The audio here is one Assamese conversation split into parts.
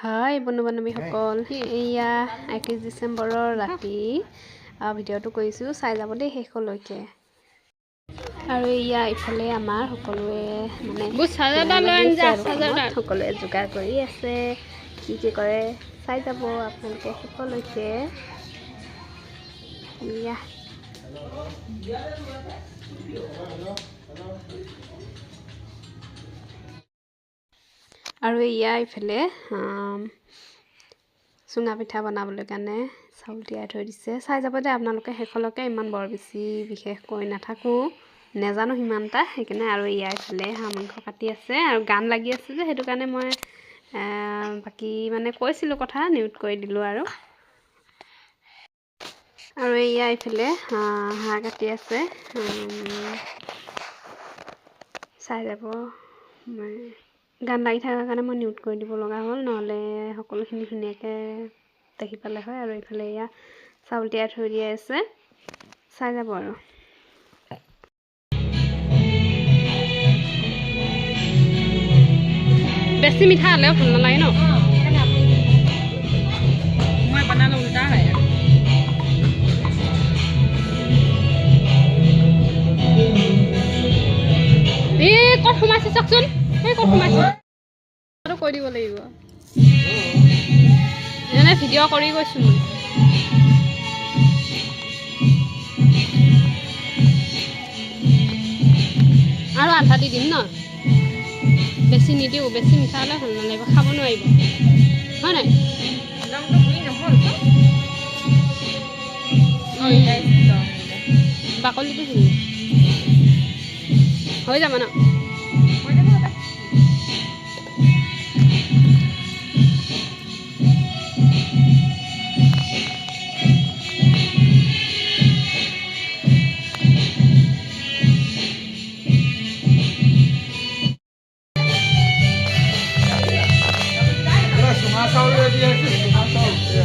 হাই বন্ধু বান্ধৱীসকল এয়া একত্ৰিছ ডিচেম্বৰৰ ৰাতি ভিডিঅ'টো কৰিছোঁ চাই যাব দেই শেষলৈকে আৰু এয়া ইফালে আমাৰ সকলোৱে মানে। সকলোৱে যোগাৰ কৰি আছে কি কি কৰে চাই যাব আপোনালোকে শেষলৈকে এয়া আৰু এয়া ইফালে চুঙা পিঠা বনাবলৈ কাৰণে চাউল তিয়াই থৈ দিছে। চাই যাব দে আপোনালোকে শেষলৈকে ইমান বৰ বেছি বিশেষ কৈ নাথাকোঁ। নেজানো সিমান এটা সেইকাৰণে আৰু ইয়াৰ ইফালে হাঁহ মাংস কাটি আছে আৰু গান লাগি আছে যে সেইটো কাৰণে মই বাকী মানে কৈছিলোঁ কথা নিউট কৰি দিলোঁ আৰু। আৰু এয়া ইফালে হাঁহ কাটি আছে চাই যাব মই। গান লাগি থকাৰ কাৰণে মই নিউট কৰি দিব লগা হ'ল নহ'লে সকলোখিনি ধুনীয়াকৈ দেখি পালে হয় আৰু এইফালে এয়া চাউল তিয়াই থৈ দিয়া আছে। চাই যাব আৰু। বেছি মিঠা হ'লেও ভাল নালাগে ন? মই বনালে উল্টা হয় এই ক'ত সোমাইছে চাওকচোন? এই ক'ত সোমাইছে? আৰু কৈ দিব লাগিব। এনে ভিডিঅ' কৰি গৈছোঁ মই আৰু আধা দি দিম ন? বেছি নিদিওঁ বেছি মিঠা হ'লে ভাল নালাগিব খাব নোৱাৰিব। হয় নাই। বাকলিটো হৈ যাব ন?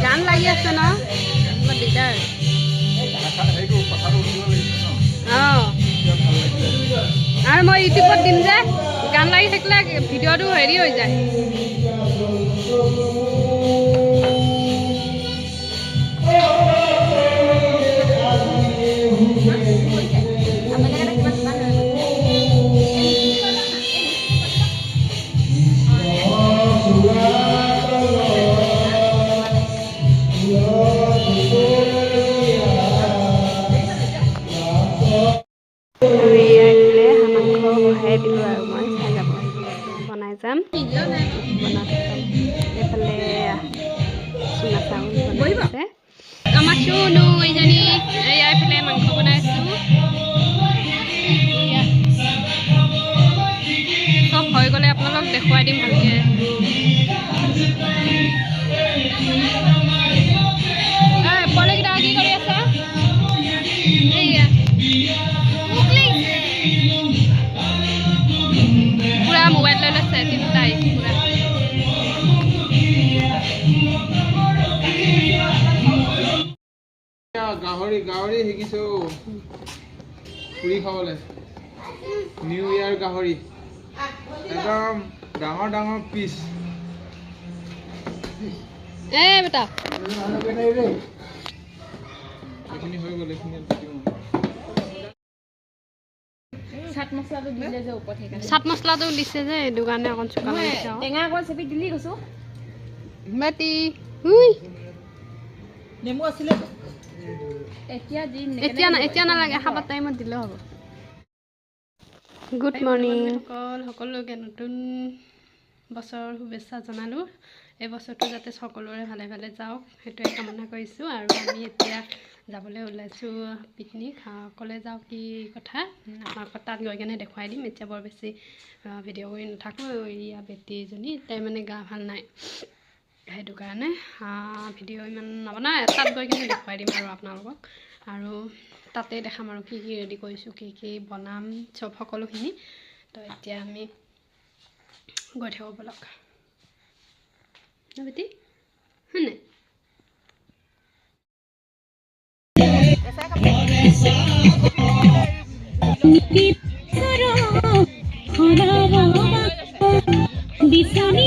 গান লাগি আছে ন? দিগদাৰ। অঁ। আৰু মই ইউটিউবত দিম যে গান লাগি থাকিলে ভিডিঅ'টো হেৰি হৈ যায়। যাম এইফালে চুঙা চাউল বনাইছে আমাৰ চুনু এইজনী এয়া এইফালে মাংস বনাইছোঁ এয়া। চব হৈ গ'লে আপোনালোকক দেখুৱাই দিম ভালকৈ গাহৰি গাহৰি শিকিছো। পুৰি খাবলৈ। নিউ ইয়াৰ গাহৰি। একদম ডাঙৰ ডাঙৰ পিচ এ বেটা। এইখিনি হৈ গ'ল এইখিনি চাট মছলাটো দিলে যে ওপৰত সেইকাৰণে। চাট মছলাটো দিছে যে সেইটো কাৰণে অকণ চোকা টেঙা অকণ চেপি দিলি কৈছোঁ। উই নেমু আছিলে এতিয়া দি এতিয়া না এতিয়া নালাগে খাবৰ টাইমত দিলেও হ'ব। গুড মৰ্ণিং সকল সকলোকে নতুন বছৰৰ শুভেচ্ছা জনালোঁ। এই বছৰটো যাতে সকলোৰে ভালে ভালে যাওক সেইটোৱে কামনা কৰিছোঁ। আৰু আমি এতিয়া যাবলৈ ওলাইছোঁ পিকনিক। অকলে যাওঁ কি কথা? আপোনাক তাত গৈ কেনে দেখুৱাই দিম। এতিয়া বৰ বেছি ভিডিঅ' কৰি নাথাকোঁ। ইয়া বেটীজনী তাই মানে গা ভাল নাই। সেইটো কাৰণে ভিডিঅ' ইমান নবনাই তাত গৈ কিনে দেখুৱাই দিম আৰু আপোনালোকক। আৰু তাতে দেখাম আৰু কি কি ৰেডি কৰিছোঁ কি কি বনাম চব সকলোখিনি। তো এতিয়া আমি গৈ থাকোঁ ব'লক ন বেটি হয়নে বিচনী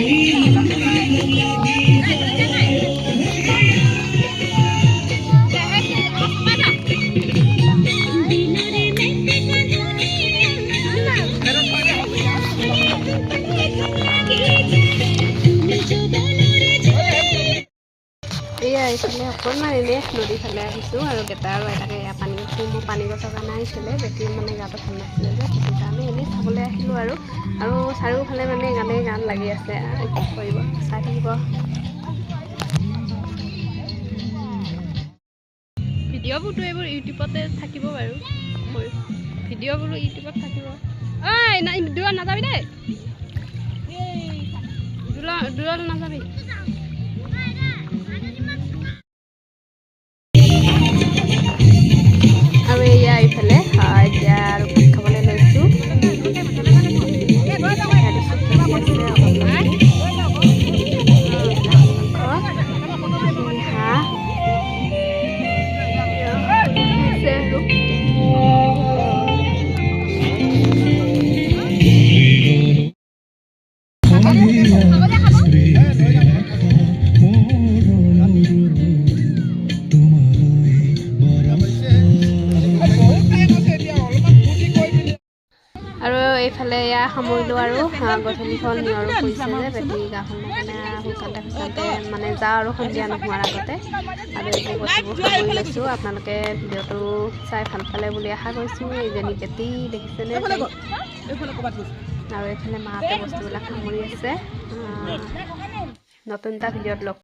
এইফালে অকণমান এনেই নদীৰ ফালে আহিছোঁ আৰু বেটা আৰু এটাকে এয়া পানী মোৰ পানী গছৰ কাৰণে আহিছিলে বেটি মানে গাটো ভাল নাছিলে যে সেইটো কাৰণে এনেই চাবলৈ আহিলোঁ আৰু। আৰু চাৰিওফালে মানে গানে গান লাগি আছে কৰিব চাই থাকিব। ভিডিঅ'বোৰতো এইবোৰ ইউটিউবতে থাকিব বাৰু। ভিডিঅ'বোৰো ইউটিউবত থাকিব। ঐ দূৰত নাযাবি দেই। দূৰত নাযাবি। এইফালে এয়া সামৰিলোঁ আৰু গধূলিখন নিয়ৰো পৰিছে যে বেটি গাখন মানে সোনকালে সোনকালে মানে যাওঁ আৰু সন্ধিয়া নোহোৱাৰ আগতে। আৰু এইবোৰ বস্তুবোৰ সামৰি লৈছোঁ। আপোনালোকে ভিডিঅ'টো চাই ভাল পালে বুলি আশা কৰিছোঁ। এইজনী বেটি দেখিছেনে আৰু এইফালে মাহঁতে বস্তুবিলাক সামৰি আছে। নতুন এটা ভিডিঅ'ত লগ